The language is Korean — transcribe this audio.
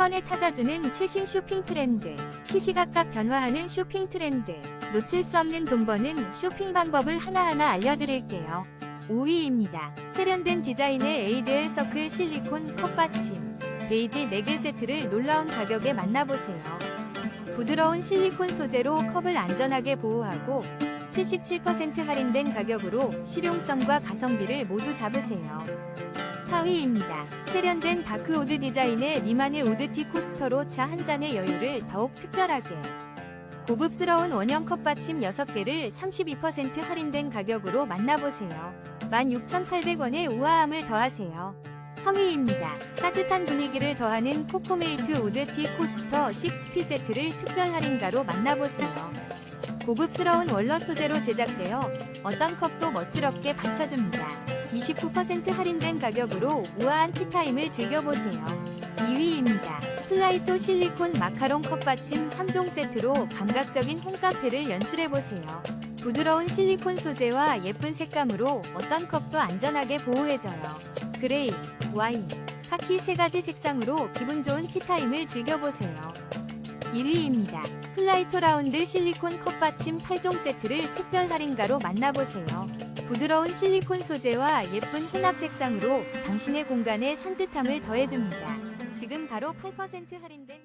번에 찾아주는 최신 쇼핑 트렌드. 시시각각 변화하는 쇼핑 트렌드. 놓칠 수 없는 돈 버는 쇼핑 방법을 하나하나 알려드릴게요. 5위입니다. 세련된 디자인의 ADL 서클 실리콘 컵 받침. 베이지 4개 세트를 놀라운 가격에 만나보세요. 부드러운 실리콘 소재로 컵을 안전하게 보호하고 77% 할인된 가격으로 실용성과 가성비를 모두 잡으세요. 4위입니다. 세련된 다크우드 디자인의 리만의 우드티 코스터로 차 한 잔의 여유를 더욱 특별하게. 고급스러운 원형 컵 받침 6개를 32% 할인된 가격으로 만나보세요. 16,800원의 우아함을 더하세요. 3위입니다. 따뜻한 분위기를 더하는 코코메이트 우드티 코스터 6피 세트를 특별 할인가로 만나보세요. 고급스러운 월러 소재로 제작되어 어떤 컵도 멋스럽게 받쳐줍니다. 29% 할인된 가격으로 우아한 티타임을 즐겨보세요. 2위입니다. 플라이토 실리콘 마카롱 컵 받침 3종 세트로 감각적인 홈카페를 연출해보세요. 부드러운 실리콘 소재와 예쁜 색감으로 어떤 컵도 안전하게 보호해줘요. 그레이, 와인, 카키 세 가지 색상으로 기분 좋은 티타임을 즐겨보세요. 1위입니다. 플라이토 라운드 실리콘 컵 받침 8종 세트를 특별 할인가로 만나보세요. 부드러운 실리콘 소재와 예쁜 혼합 색상으로 당신의 공간에 산뜻함을 더해줍니다. 지금 바로 8% 할인된